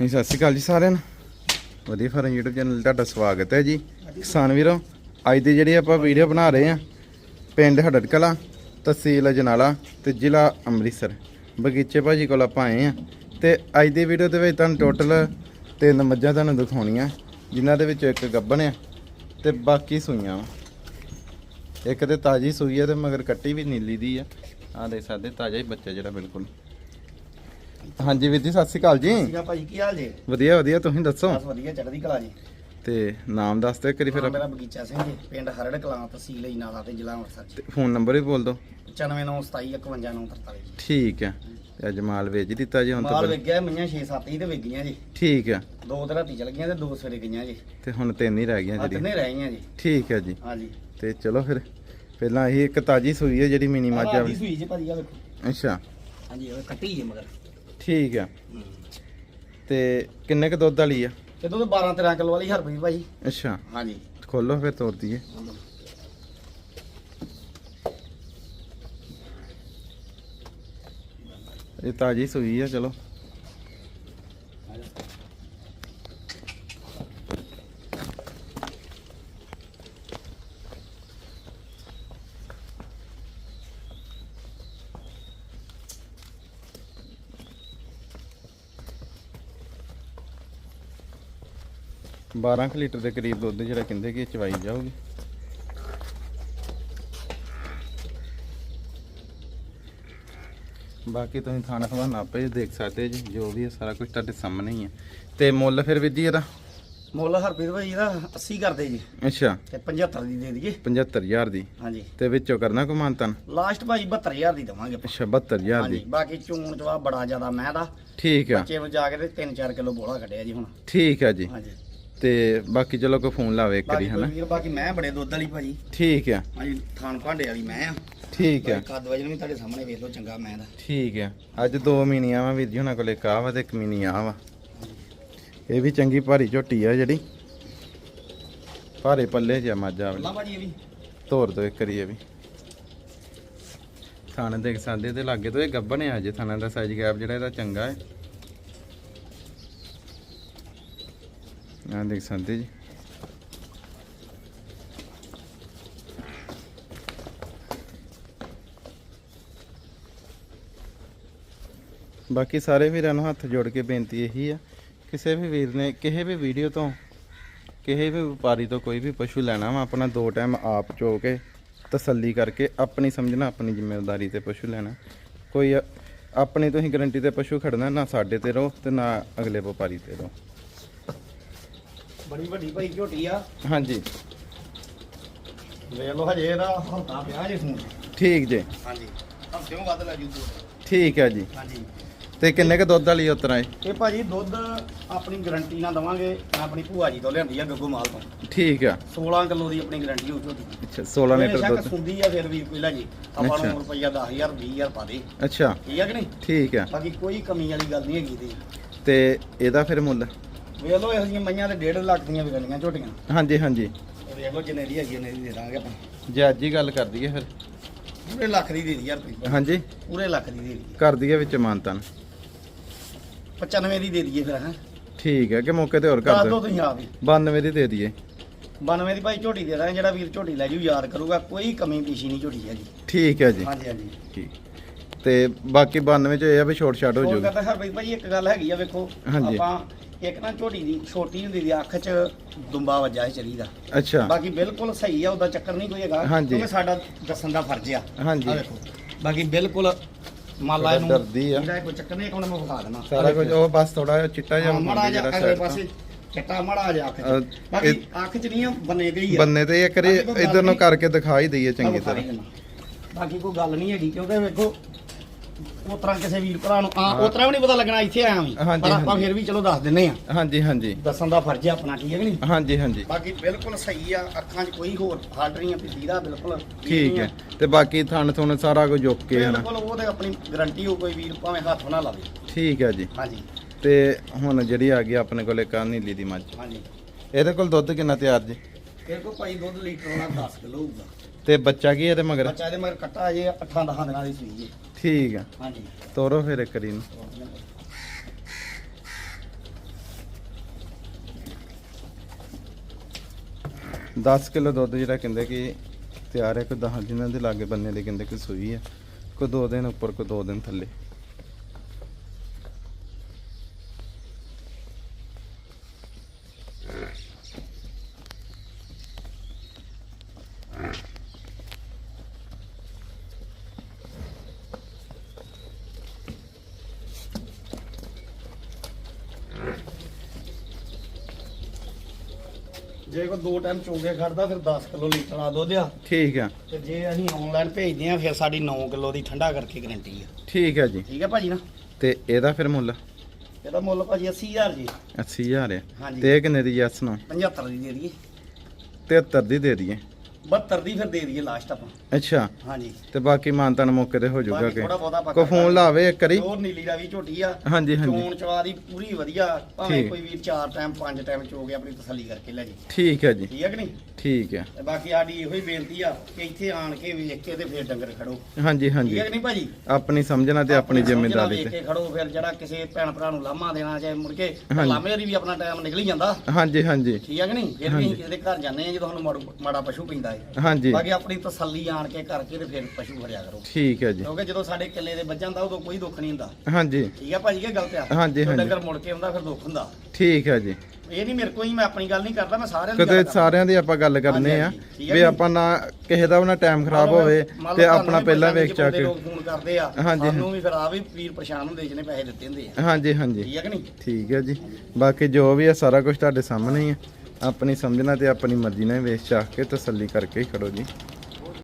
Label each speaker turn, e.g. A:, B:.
A: ਹਾਂਜੀ, ਸਤਿ ਸ਼੍ਰੀ ਅਕਾਲ ਜੀ ਸਾਰਿਆਂ ਨੂੰ। ਵਧੀਆ ਫਾਰਮ YouTube ਚੈਨਲ 'ਤੇ ਤੁਹਾਡਾ ਸਵਾਗਤ ਹੈ ਜੀ। ਕਿਸਾਨ ਵੀਰੋ, ਅੱਜ ਦੀ ਜਿਹੜੀ ਆਪਾਂ ਵੀਡੀਓ ਬਣਾ ਰਹੇ ਆ ਪਿੰਡ ਹੜੜ ਕਲਾਂ ਤਹਿਸੀਲ ਅਜਨਾਲਾ ਤੇ ਜ਼ਿਲ੍ਹਾ ਅੰਮ੍ਰਿਤਸਰ। ਬਗੀਚੇ ਭਾਜੀ ਕੋਲ ਆਪਾਂ ਆਏ ਆ ਤੇ ਅੱਜ ਦੀ ਵੀਡੀਓ ਦੇ ਵਿੱਚ ਤੁਹਾਨੂੰ ਟੋਟਲ ਤਿੰਨ ਮੱਝਾਂ ਤੁਹਾਨੂੰ ਦਿਖਾਉਣੀਆਂ, ਜਿਨ੍ਹਾਂ ਦੇ ਵਿੱਚ ਇੱਕ ਗੱਬਣ ਆ ਤੇ ਬਾਕੀ ਸੂਈਆਂ ਵਾ। ਇੱਕ ਤੇ ਤਾਜੀ ਸੂਈ ਆ ਤੇ ਮਗਰ ਕੱਟੀ ਵੀ ਨੀਲੀ ਦੀ ਆ। ਆ ਦੇ ਸਕਦੇ, ਤਾਜ਼ਾ ਹੀ ਬੱਚਾ ਜਿਹੜਾ ਬਿਲਕੁਲ। ਹਾਂਜੀ ਵੀਰ ਜੀ ਸਤਿ ਸ਼੍ਰੀ ਅਕਾਲ ਜੀ।
B: ਸੀਗਾ ਭਾਜੀ ਕੀ ਹਾਲ ਜੇ?
A: ਵਧੀਆ ਵਧੀਆ ਤੁਸੀਂ ਦੱਸੋ?
B: ਬਸ ਵਧੀਆ ਚੜ੍ਹਦੀ ਕਲਾ ਜੀ।
A: ਤੇ ਨਾਮ ਦੱਸ ਦਿਓ ਕਰੀ ਫਿਰ
B: ਮੇਰਾ ਬਗੀਚਾ ਸਿੰਘ ਜੀ ਪਿੰਡ ਹਰੜ ਕਲਾਂ ਤਹਿਸੀਲ ਇਨਾਲਾ ਤੇ ਜ਼ਿਲ੍ਹਾ ਅੰਮ੍ਰਿਤਸਰ ਜੀ।
A: ਫੋਨ ਨੰਬਰ ਵੀ ਬੋਲ ਦਿਓ।
B: 9927515943 ਜੀ
A: ਠੀਕ ਹੈ। ਤੇ ਅੱਜ ਮਾਲ ਵੇਚ ਦਿੱਤਾ ਜੀ ਹੁਣ ਤਾਂ
B: ਮਾਲ ਗਿਆ ਮਈਆਂ 6-7 ਹੀ ਤੇ ਵੇਚ ਗਈਆਂ ਜੀ।
A: ਠੀਕ ਹੈ।
B: ਦੋ ਤੇ ਰਾਤੀ ਚਲ ਗਈਆਂ ਤੇ ਦੋ ਸਵੇਰੇ ਗਈਆਂ ਜੀ।
A: ਤੇ ਹੁਣ ਤਿੰਨ ਹੀ ਰਹਿ ਗਈਆਂ ਜਿਹੜੀਆਂ।
B: ਤਿੰਨੇ ਰਹਿ ਗਈਆਂ ਜੀ।
A: ਠੀਕ ਹੈ ਜੀ।
B: ਹਾਂਜੀ।
A: ਤੇ ਚਲੋ ਫਿਰ ਪਹਿਲਾਂ ਇਹ ਇੱਕ ਤਾਜੀ ਸੂਈ ਹੈ ਜਿਹੜੀ ਮਿਨੀ ਮੱਝ ਆ
B: ਆਹ ਸੂਈ ਜੀ ਭਾਜੀ ਆ ਵੇਖੋ।
A: ਅੱਛਾ।
B: ਹਾਂਜੀ ਇਹ ਕੱਟੀ ਜੀ ਮਗਰ।
A: ਠੀਕ ਹੈ ਤੇ ਕਿੰਨੇ ਕ ਦੁੱਧ ਵਾਲੀ ਆ?
B: ਤੇ ਦੁੱਧ 12-13 ਕਿਲੋ ਵਾਲੀ ਹਰਪੀ ਭਾਜੀ
A: ਅੱਛਾ।
B: ਹਾਂਜੀ।
A: ਖੋਲੋ ਫਿਰ ਤੋੜ ਦਈਏ। ਇਹ ਤਾਜੀ ਸੂਈ ਆ ਚਲੋ। ਬਾਰਾਂ ਕੁ ਲੀਟਰ ਦੇ ਕਰੀਬ ਦੁੱਧ ਜਿਹੜਾ ਕਹਿੰਦੇ ਕਿ ਚਵਾਈ ਜਾਊਗੀ। ਬਾਕੀ ਤੁਸੀਂ ਖਾਣਾ ਖਵਾਣਾ ਆਪੇ ਦੇਖ ਸਕਦੇ ਜੀ ਜੋ ਵੀ ਹੈ ਸਾਰਾ ਕੁਝ ਤੁਹਾਡੇ ਸਾਹਮਣੇ ਹੀ ਹੈ ਤੇ ਮੁੱਲ ਫਿਰ ਵੀਰ ਜੀ ਇਹਦਾ?
B: ਮੁੱਲ ਹਰਪੀ ਭਾਜੀ ਦਾ 80 ਕਰਦੇ ਜੀ।
A: ਅੱਛਾ।
B: ਤੇ 75 ਦੀ ਦੇ ਦਈਏ।
A: 75000 ਦੀ।
B: ਹਾਂਜੀ।
A: ਤੇ ਵਿੱਚੋਂ ਕਰਨਾ ਕੋ ਮਾਨਤਨ?
B: ਲਾਸਟ ਭਾਜੀ 72000 ਦੀ ਦਵਾਂਗੇ।
A: ਅੱਛਾ 72000
B: ਹਾਂਜੀ
A: ਦੀ।
B: ਬਾਕੀ ਚੂਣ ਚਵਾ ਬੜਾ ਜ਼ਿਆਦਾ ਮੈਂ ਦਾ।
A: ਠੀਕ ਆ।
B: ਬੱਚੇ ਨੂੰ ਜਾ ਕੇ ਤੇ 3-4 ਕਿਲੋ ਬੋਲਾ ਕੱਢਿਆ ਜੀ ਹੁਣ।
A: ਠੀਕ ਆ ਜੀ।
B: ਹਾਂਜੀ।
A: ਤੇ ਬਾਕੀ ਚਲੋ ਕੋਈ ਫੋਨ ਲਾਵੇ ਇੱਕ ਵਾਰੀ
B: ਬਾਕੀ ਕੋਈ
A: ਹਨਾ
B: ਵੀਰ ਬਾਕੀ ਮੈਂ ਬੜੇ ਦੁੱਧ ਵਾਲੀ ਭਾਜੀ।
A: ਠੀਕ ਆ।
B: ਹਾਂਜੀ ਥਾਨ ਭਾਂਡੇ ਵਾਲੀ ਮੈਂ ਆ।
A: ਠੀਕ ਆ।
B: ਕੱਦ ਵਜਨ ਵੀ ਤੁਹਾਡੇ ਸਾਹਮਣੇ ਵੇਖ ਲਓ ਚੰਗਾ ਮੈਂ ਦਾ।
A: ਠੀਕ ਆ। ਅੱਜ ਦੋ ਮੀਨੀਆਂ ਵਾ ਵੀਰ ਜੀ ਕੋਲੇ ਕਾਹ ਵਾ ਤੇ ਇੱਕ ਮੀਨੀ ਆ ਵਾ। ਇਹ ਵੀ ਚੰਗੀ ਭਾਰੀ ਝੋਟੀ ਆ ਜਿਹੜੀ। ਭਾਰੇ ਪੱਲੇ ਜਿਹਾ ਮੱਝ ਆ ਵਾਲੀ।
B: ਲਾ ਭਾਜੀ ਇਹ ਵੀ।
A: ਤੋਰ ਦੋ ਇੱਕ ਵਾਰੀ ਇਹ ਵੀ। ਥਾਣੇ ਦੇਖ ਸਕਦੇ ਤੇ ਲਾਗੇ ਤੋਂ ਇਹ ਗੱਬਣ ਆ ਜੇ ਥਾਣਾ ਦਾ ਸਾਈਜ਼ ਗੈਪ ਜਿਹੜਾ ਇਹਦਾ ਚੰਗਾ ਹੈ। ਆ ਦੇਖ ਸਕਦੇ ਜੀ। ਬਾਕੀ ਸਾਰੇ ਵੀਰਾਂ ਨੂੰ ਹੱਥ ਜੋੜ ਕੇ ਬੇਨਤੀ ਇਹੀ ਆ, ਕਿਸੇ ਵੀ ਵੀਰ ਨੇ ਕਿਸੇ ਵੀ ਵੀਡੀਓ ਤੋਂ, ਕਿਸੇ ਵੀ ਵਪਾਰੀ ਤੋਂ ਕੋਈ ਵੀ ਪਸ਼ੂ ਲੈਣਾ ਵਾ, ਆਪਣਾ ਦੋ ਟਾਈਮ ਆਪ ਚੋ ਕੇ ਤਸੱਲੀ ਕਰਕੇ ਆਪਣੀ ਸਮਝਣਾ ਆਪਣੀ ਜ਼ਿੰਮੇਵਾਰੀ ਤੇ ਪਸ਼ੂ ਲੈਣਾ। ਕੋਈ ਅ- ਆਪਣੀ ਤੁਸੀਂ ਗਰੰਟੀ ਤੇ ਪਸ਼ੂ ਖੜਨਾ, ਨਾ ਸਾਡੇ ਤੇ ਰਹੋ ਤੇ ਨਾ ਅਗਲੇ ਵਪਾਰੀ ਤੇ ਰਹੋ।
B: ਬੜੀ ਵੱਡੀ ਭਾਈ ਝੋਟੀ ਆ।
A: ਹਾਂਜੀ।
B: ਵੇਖ ਲਓ ਹਜੇ ਇਹਦਾ ਹਲਕਾ ਪਿਆ ਜੇ ਫੋਨ।
A: ਠੀਕ ਜੇ।
B: ਹਾਂਜੀ। ਹਫਤਿਓਂ ਵੱਧ ਲੈ ਜੂ
A: ਠੀਕ ਹੈ ਜੀ।
B: ਹਾਂਜੀ।
A: ਤੇ ਕਿੰਨੇ ਕ ਦੁੱਧ ਵਾਲੀ ਉਤਰਾ ਹੈ
B: ਇਹ ਭਾਜੀ ਦੁੱਧ ਆਪਣੀ ਗਾਰੰਟੀ ਨਾਲ ਦਵਾਂਗੇ। ਮੈਂ ਆਪਣੀ ਭੂਆ ਜੀ ਤੋਂ ਲਿਆਂਦੀ ਆ ਗੱਗੂ ਮਾਲ ਤੋਂ।
A: ਠੀਕ ਆ।
B: 16 ਕਿਲੋ ਦੀ ਆਪਣੀ ਗਾਰੰਟੀ ਹੋ ਝੋਟੀ।
A: ਅੱਛਾ 16 ਲੀਟਰ ਦੁੱਧ।
B: ਸੁੰਦੀ ਆ ਫਿਰ ਵੀ ਕੋਈ ਲੈ ਜੀ। ਆਪਾਂ। ਨੂੰ ਰੁਪਈਆ 10000 20000 ਪਾ ਦੇ।
A: ਅੱਛਾ।
B: ਠੀਕ ਆ ਕਿ ਨਹੀਂ?
A: ਠੀਕ ਆ।
B: ਬਾਕੀ ਕੋਈ ਕਮੀ ਵਾਲੀ ਗੱਲ ਨਹੀਂ ਹੈਗੀ ਦੀ
A: ਤੇ ਇਹਦਾ ਫਿਰ ਮੁੱਲ?
B: ਵੇਖ ਲਓ ਇਹੋ ਜਿਹੀਆਂ ਮਈਆਂ ਤੇ 1.5 ਲੱਖ ਦੀਆਂ ਵਿਕਣੀਆਂ ਝੋਟੀਆਂ।
A: ਹਾਂਜੀ ਹਾਂਜੀ।
B: ਇਹ ਵੇਖ ਲਓ ਜਿੰਨੇ ਦੀ ਹੈਗੀ ਉਹਨੇ ਦੀ ਦੇ ਦਾਂਗੇ ਆਪਾਂ।
A: ਜੇ ਅੱਜ ਹੀ ਗੱਲ ਕਰ ਦਈਏ ਫਿਰ।
B: ਪੂਰੇ ਲੱਖ ਦੀ ਦੇ ਦੀ ਯਾਰ ਰੁਪਏ
A: ਹਾਂਜੀ।
B: ਪੂਰੇ ਲੱਖ ਦੀ ਦੇ ਦੀ
A: ਕਰ ਦਈਏ ਵਿੱਚ ਮਾਨਤਨ।
B: 95 ਦੀ ਦੇ ਦਈਏ ਫਿਰ ਹਾਂ।
A: ਠੀਕ ਹੈ ਕਿ ਮੌਕੇ ਤੇ ਹੋਰ
B: ਦੱਸ
A: ਕਰ
B: ਦਿਓ।
A: ਦਿਓ
B: ਤੁਸੀਂ ਆਪ ਹੀ।
A: 92 ਦੀ ਦੇ ਦਈਏ।
B: 92 ਦੀ ਭਾਈ ਝੋਟੀ ਦੇ ਦਾਂਗੇ ਜਿਹੜਾ ਵੀਰ ਝੋਟੀ ਲੈ ਜੂ ਯਾਦ ਕਰੂਗਾ ਕੋਈ ਕਮੀ ਪੀਸ਼ੀ ਨਹੀਂ ਝੋਟੀ ਹੈਗੀ।
A: ਠੀਕ ਹੈ ਜੀ।
B: ਹਾਂਜੀ ਹਾਂਜੀ।
A: ਠੀਕ। ਤੇ ਬਾਕੀ 92 ਚ ਇਹ ਆ ਵੀ ਛੋਟ ਛਾਟ ਹੋ
B: ਹੋਰ
A: ਜਾਊਗੀ
B: ਕਹਿੰਦਾ ਹਰ ਭਾਈ ਭਾਈ ਇੱਕ ਗੱਲ ਹੈਗੀ ਆ ਵੇਖੋ
A: ਹਾਂਜੀ।
B: ਆਪਾਂ ਇੱਕ ਨਾ ਝੋਟੀ ਦੀ ਛੋਟੀ ਹੁੰਦੀ ਦੀ ਅੱਖ 'ਚ ਦੁੰਬਾ ਵੱਜਾ ਹੈ ਚਰੀ ਦਾ।
A: ਅੱਛਾ।
B: ਬਾਕੀ ਬਿਲਕੁਲ ਸਹੀ ਆ ਉਹਦਾ ਚੱਕਰ ਨਹੀਂ ਕੋਈ ਹੈਗਾ
A: ਹਾਂਜੀ।
B: ਕਿਉਂਕਿ ਸਾਡਾ ਦੱਸਣ ਦਾ ਫਰਜ਼ ਆ।
A: ਹਾਂਜੀ।
B: ਆਹ ਵੇਖੋ ਬਾਕੀ ਬਿਲਕੁਲ ਇਹਨੂੰ
A: ਡਰਦੀ ਆ।
B: ਇਹਦਾ ਕੋਈ ਚੱਕਰ ਨਹੀਂ ਕੋਣ ਮੈਂ ਵਿਖਾ ਦੇਣਾ
A: ਸਾਰਾ ਕੁਝ ਉਹ ਬਸ ਥੋੜਾ ਜਿਹਾ ਚਿੱਟਾ ਜਿਹਾ
B: ਮੜਾ
A: ਹੁੰਦਾ
B: ਜਾ
A: ਜਿਹੜਾ
B: ਅਗਲੇ
A: ਸਾਈਡ
B: ਪਾਸੇ ਚੱਟਾ ਮੜਾ ਜਾ ਅੱਖ
A: ਅਹ,
B: 'ਚ ਬਾਕੀ ਅੱਖ 'ਚ ਨਹੀਂ ਆ ਬੰਨੇ ਗਈ ਆ।
A: ਬੰਨੇ ਤੇ ਇੱਕ ਵਾਰੀ
B: ਬਾਕੀ ਕੋਈ ਗੱਲ
A: ਇਧਰ ਨੂੰ
B: ਨਹੀਂ।
A: ਕਰਕੇ ਦਿਖਾ ਹੀ ਦਈਏ ਚੰਗੀ
B: ਹੀ
A: ਤਰ੍ਹਾਂ।
B: ਬਾਕੀ ਕੋਈ ਗੱਲ ਨਹੀਂ ਹੈਗੀ ਕਿਉਂਕਿ ਵੇਖੋ ਉਹ ਤਰ੍ਹਾਂ ਕਿਸੇ ਵੀਰ ਭਰਾ ਨੂੰ ਆ ਉਹ ਤਰ੍ਹਾਂ ਵੀ ਨਹੀਂ ਪਤਾ ਲੱਗਣਾ ਇੱਥੇ ਆਇਆ ਵੀ।
A: ਹਾਂਜੀ,
B: ਪਰ ਆਪਾਂ
A: ਹਾਂਜੀ।
B: ਫਿਰ ਵੀ ਚਲੋ ਦੱਸ ਦਿੰਨੇ ਆ
A: ਹਾਂਜੀ ਹਾਂਜੀ।
B: ਦੱਸਣ ਦਾ ਫਰਜ਼ ਹੈ ਆਪਣਾ ਠੀਕ ਹੈ ਕਿ ਨਹੀਂ?
A: ਹਾਂਜੀ ਹਾਂਜੀ।
B: ਬਾਕੀ ਬਿਲਕੁਲ ਸਹੀ ਆ ਅੱਖਾਂ 'ਚ ਕੋਈ ਹੋਰ ਹਾਲਟ ਨਹੀਂ ਆ ਵੀ ਸੀਦਾ ਬਿਲਕੁਲ
A: ਠੀਕ ਹੈ। ਤੇ ਬਾਕੀ ਥਣ ਥੁਣ ਸਾਰਾ ਕੁਝ ਓਕੇ ਹੈ ਨਾ।
B: ਬਿਲਕੁਲ ਉਹ ਤੇ ਆਪਣੀ ਗਾਰੰਟੀ ਹੋ ਕੋਈ ਵੀਰ ਭਾਵੇਂ ਹੱਥ ਬਣਾ ਲਾਵੇ।
A: ਠੀਕ ਹੈ ਜੀ।
B: ਹਾਂਜੀ।
A: ਤੇ ਹੁਣ ਜਿਹੜੀ ਆ ਗਈ ਆਪਣੇ ਕੋਲੇ ਕਾਂ ਨੀਲੀ ਦੀ ਮੱਝ।
B: ਹਾਂਜੀ।
A: ਇਹਦੇ ਕੋਲ ਦੁੱਧ ਕਿੰਨਾ ਤਿਆਰ ਜੀ?
B: ਇਹ ਕੋ ਭਾਈ ਦੁੱਧ ਲੀਟਰ ਵਾਲਾ 10 ਕਿਲੋ ਹੋਊਗਾ।
A: ਤੇ ਬੱਚਾ ਕੀ ਇਹਦੇ ਮਗਰ?
B: ਬੱਚਾ ਇਹਦੇ ਮਗਰ ਕੱਟਾ ਜੇ 8 10 ਦਿਨਾਂ ਦੀ ਸੂਈ ਜੇ।
A: ਠੀਕ ਆ।
B: ਹਾਂਜੀ।
A: ਤੋਰੋ ਫਿਰ ਇੱਕ ਵਾਰੀ ਨੂੰ ਦਸ ਕਿਲੋ ਦੁੱਧ ਜਿਹੜਾ ਕਹਿੰਦੇ ਕਿ ਤਿਆਰ ਹੈ ਕੋਈ 10 ਦਿਨਾਂ ਦੇ ਲਾਗੇ ਬੰਨੇ ਦੇ ਕਹਿੰਦੇ ਕਿ ਸੂਈ ਹੈ ਕੋਈ 2 ਦਿਨ ਉੱਪਰ ਕੋਈ 2 ਦਿਨ ਥੱਲੇ।
B: ਜੇ ਕੋਈ ਦੋ ਟਾਈਮ ਚੋਗੇ ਖੜਦਾ ਫਿਰ 10 ਕਿਲੋ ਲੀਟਰ ਆ ਦੁੱਧ ਆ।
A: ਠੀਕ ਆ।
B: ਤੇ ਜੇ ਅਸੀਂ ਆਨਲਾਈਨ ਭੇਜਦੇ ਆ ਫਿਰ ਸਾਡੀ 9 ਕਿਲੋ ਦੀ ਠੰਡਾ ਕਰਕੇ ਗਾਰੰਟੀ ਆ।
A: ਠੀਕ ਆ ਜੀ।
B: ਠੀਕ ਹੈ ਭਾਜੀ ਨਾ?
A: ਤੇ ਇਹਦਾ ਫਿਰ ਮੁੱਲ?
B: ਇਹਦਾ ਮੁੱਲ ਭਾਜੀ 80000 ਜੀ।
A: 80000 ਹੈ
B: ਹਾਂਜੀ।
A: ਤੇ ਇਹ ਕਿੰਨੇ ਦੀ ਯੈਸ ਨੂੰ?
B: 75 ਦੀ ਦੇ ਦਈਏ।
A: 73 ਦੀ ਦੇ ਦਈਏ।
B: 72 ਦੀ ਫਿਰ ਦੇ ਦਈਏ ਲਾਸਟ ਆਪਾਂ।
A: ਅੱਛਾ।
B: ਹਾਂਜੀ।
A: ਤੇ ਬਾਕੀ ਮਾਨਤਨ ਮੌਕੇ ਤੇ ਹੋ ਜਾਊਗਾ
B: ਬਾਕੀ
A: ਕਿ
B: ਥੋੜਾ ਬਹੁਤਾ ਪੱਕਾ
A: ਕੋ ਫੋਨ ਲਾਵੇ ਇੱਕ ਵਾਰੀ।
B: ਹੋਰ ਨੀਲੀ ਰਾਵੀ ਝੋਟੀ ਆ।
A: ਹਾਂਜੀ ਹਾਂਜੀ।
B: ਚੋਣ ਚਵਾ ਦੀ ਪੂਰੀ ਵਧੀਆ। ਭਾਵੇਂ
A: ਠੀਕ।
B: ਕੋਈ ਵੀਰ ਚਾਰ ਟਾਈਮ ਪੰਜ ਟਾਈਮ ਚੋ ਕੇ ਆਪਣੀ ਤਸੱਲੀ ਕਰਕੇ ਲੈ ਜੀ।
A: ਠੀਕ ਹੈ ਜੀ।
B: ਠੀਕ ਹੈ ਕਿ ਨਹੀਂ?
A: ਠੀਕ ਹੈ।
B: ਤੇ ਬਾਕੀ ਸਾਡੀ ਇਹੋ ਹੀ ਬੇਨਤੀ ਆ ਕਿ ਇੱਥੇ ਆਣ ਕੇ ਵੇਖ ਕੇ ਤੇ ਫਿਰ ਡੰਗਰ ਖੜੋ।
A: ਹਾਂਜੀ
B: ਠੀਕ
A: ਹਾਂਜੀ।
B: ਹੈ ਕਿ ਨਹੀਂ ਭਾਜੀ?
A: ਆਪਣੀ ਸਮਝਣਾ ਤੇ ਆਪਣੀ
B: ਸਮਝਣਾ
A: ਜ਼ਿੰਮੇਵਾਰੀ
B: ਵੇਖ
A: ਤੇ।
B: ਕੇ ਖੜੋ ਫਿਰ ਜਿਹੜਾ ਕਿਸੇ ਭੈਣ ਭਰਾ ਨੂੰ ਲਾਮਾ ਦੇਣਾ ਚਾਹੇ ਮੁੜ ਕੇ
A: ਹਾਂਜੀ।
B: ਲਾਮੇ ਦੀ ਵੀ ਆਪਣਾ ਟਾਈਮ ਨਿਕਲ ਹੀ ਜਾਂਦਾ।
A: ਹਾਂਜੀ ਹਾਂਜੀ।
B: ਠੀਕ ਹੈ ਕਿ ਨਹੀਂ? ਫਿਰ ਵੀ
A: ਹਾਂਜੀ।
B: ਅਸੀਂ ਕਿਸੇ ਦੇ ਘਰ ਜਾਂਦੇ ਆ ਜਦੋਂ ਸਾਨੂੰ ਮਾੜੂ- ਮਾੜਾ ਪਸ਼ੂ ਪੈਂਦਾ। ਹੈ
A: ਹਾਂਜੀ।
B: ਬਾਕੀ ਆਪਣੀ ਤਸੱਲੀ ਆਣ ਕੇ ਕਰਕੇ ਤੇ ਫਿਰ ਪਸ਼ੂ ਖੜਿਆ ਕਰੋ।
A: ਠੀਕ ਹੈ ਜੀ।
B: ਕਿਉਂਕਿ ਜਦੋਂ ਸਾਡੇ ਕਿੱਲੇ ਦੇ ਵੱਜਾਂ ਦਾ ਉਦੋਂ ਕੋਈ ਦੁੱਖ ਨਹੀਂ ਹੁੰਦਾ।
A: ਹਾਂਜੀ।
B: ਠੀਕ ਹੈ ਭਾਜੀ ਇਹ ਗਲਤ ਆ।
A: ਹਾਂਜੀ, ਹਾਂਜੀ।
B: ਡੰਗਰ ਮੁੜ ਕੇ ਆਉਂਦਾ ਫਿਰ ਦੁੱਖ ਹੁੰਦਾ।
A: ਠੀਕ ਹੈ ਜੀ।
B: ਇਹ ਨਹੀਂ ਮੇਰੇ ਕੋਲ ਹੀ ਮੈਂ ਆਪਣੀ ਗੱਲ ਨਹੀਂ ਕਰਦਾ ਮੈਂ ਸਾਰਿਆਂ ਦੀ ਕਰਦਾ।
A: ਸਾਰਿਆਂ ਦੀ ਆਪਾਂ ਗੱਲ ਕਰਨੇ ਆ ਵੀ। ਆਪਾਂ ਨਾ ਕਿਸੇ ਦਾ ਵੀ ਨਾ ਟਾਈਮ ਖਰਾਬ ਹੋਵੇ ਤੇ ਆਪਣਾ ਪਹਿਲਾਂ ਵੇਖ
B: ਚ
A: ਕੇ।
B: ਲੋਕ ਫੋਨ ਕਰਦੇ ਆ। ਸਾਨੂੰ ਵੀ ਫਿਰ ਆ ਵੀ ਵੀਰ ਪਰੇਸ਼ਾਨ ਹੁੰਦੇ ਜਿਹਨੇ ਪੈਸੇ ਦਿੱਤੇ ਹੁੰਦੇ ਆ।
A: ਹਾਂਜੀ ਹਾਂਜੀ।
B: ਠੀਕ ਹੈ ਕਿ ਨਹੀਂ?
A: ਠੀਕ ਹੈ ਜੀ। ਬਾਕੀ ਜੋ ਵੀ ਹੈ ਸਾਰਾ ਕੁਝ ਤੁਹਾਡੇ ਸਾਹਮਣੇ ਹੀ ਹੈ ਆਪਣੀ ਸਮਝਣਾ ਤੇ ਆਪਣੀ ਮਰਜ਼ੀ ਨਾਲ ਵੇਚ ਚਾਹ ਕੇ ਤਸੱਲੀ ਕਰਕੇ ਹੀ ਖੜੋ ਜੀ।